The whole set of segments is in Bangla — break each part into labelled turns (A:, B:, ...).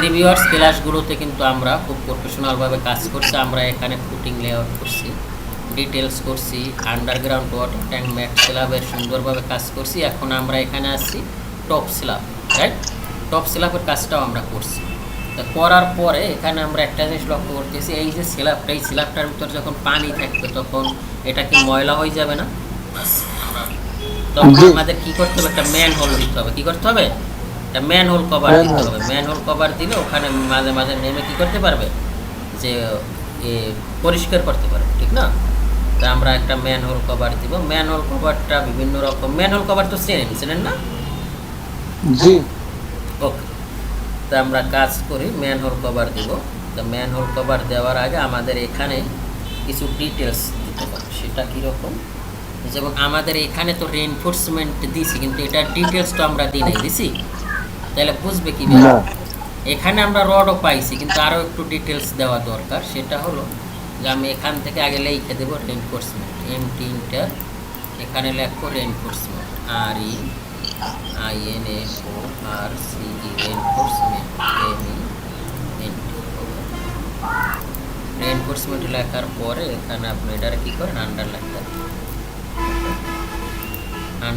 A: প্রিভিয়াস ক্লাসগুলোতে কিন্তু আমরা খুব প্রফেশনালভাবে কাজ করছি। আমরা এখানে ফুটিং লেআউট করছি ডিটেলস করছি আন্ডারগ্রাউন্ড ওয়াটার ট্যাঙ্ক ম্যাট স্ল্যাবের সুন্দরভাবে কাজ করছি। এখন আমরা এখানে আসছি টপ স্ল্যাব রাইট টপ স্ল্যাবের কাজটাও আমরা করছি। তা করার পরে এখানে আমরা একটা জিনিস লক্ষ্য করতেছি এই যে স্ল্যাবটা এই স্ল্যাবটার ভিতর যখন পানি থাকবে তখন এটা কি ময়লা হয়ে যাবে না? তখন আমাদের কি করতে হবে? একটা ম্যান হোল দিতে হবে। কি করতে হবে? একটা ম্যান হোল কভার দিতে হবে। ম্যান হোল কভার দিলে ওখানে মাঝে মাঝে নেমে কি করতে পারবে? যে এ, পরিষ্কার করতে পারবে ঠিক না? তা আমরা একটা ম্যান হোল কভার দিব। ম্যান হোল কভারটা বিভিন্ন রকম। ম্যান হোল কভার তো চেনেন চেনেন না?
B: জি।
A: ওকে। তা আমরা কাজ করি ম্যান হোল কভার দিব। তা ম্যান হোল কভার দেওয়ার আগে আমাদের এখানে কিছু ডিটেলস দিতে হবে। সেটা কীরকম? যেমন আমাদের এখানে তো রেনফোর্সমেন্ট দিছি কিন্তু এটার ডিটেলস তো আমরা দিই নাই দিছি? তাহলে বুঝবে কি
B: না।
A: এখানে আমরা রডও পাইছি কিন্তু আরও একটু ডিটেলস দেওয়া দরকার। সেটা হলো যে আমি এখান থেকে আগে লিখে দেবো রেনফোর্সমেন্ট এম টি ইন্টার এখানে লিখব reinforcement R E I N A O R C E reinforcement M E N T reinforcement লেখার পরে এখানে আপনি এটার কী করেন? আন্ডারলাইন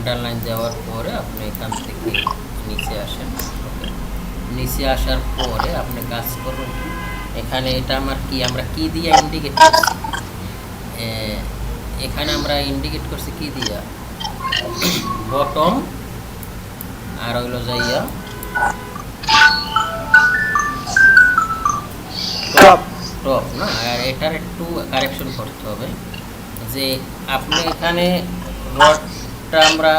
A: দেন আন্ডারলাইন দেওয়ার পরে আপনি এখান থেকে নিচে আসেন। নিচে আসার পরে আপনি কাজ করুন। এখানে এটা আমার কি আমরা কি দিয়ে ইন্ডিকেট করছি? এখানে আমরা ইন্ডিকেট করছি কি দিয়া? বটম আর হইল যাইয়া
B: টপ
A: টপ না? আর এটার একটু কারেকশন করতে হবে। যে আপনি এখানে রডটা আমরা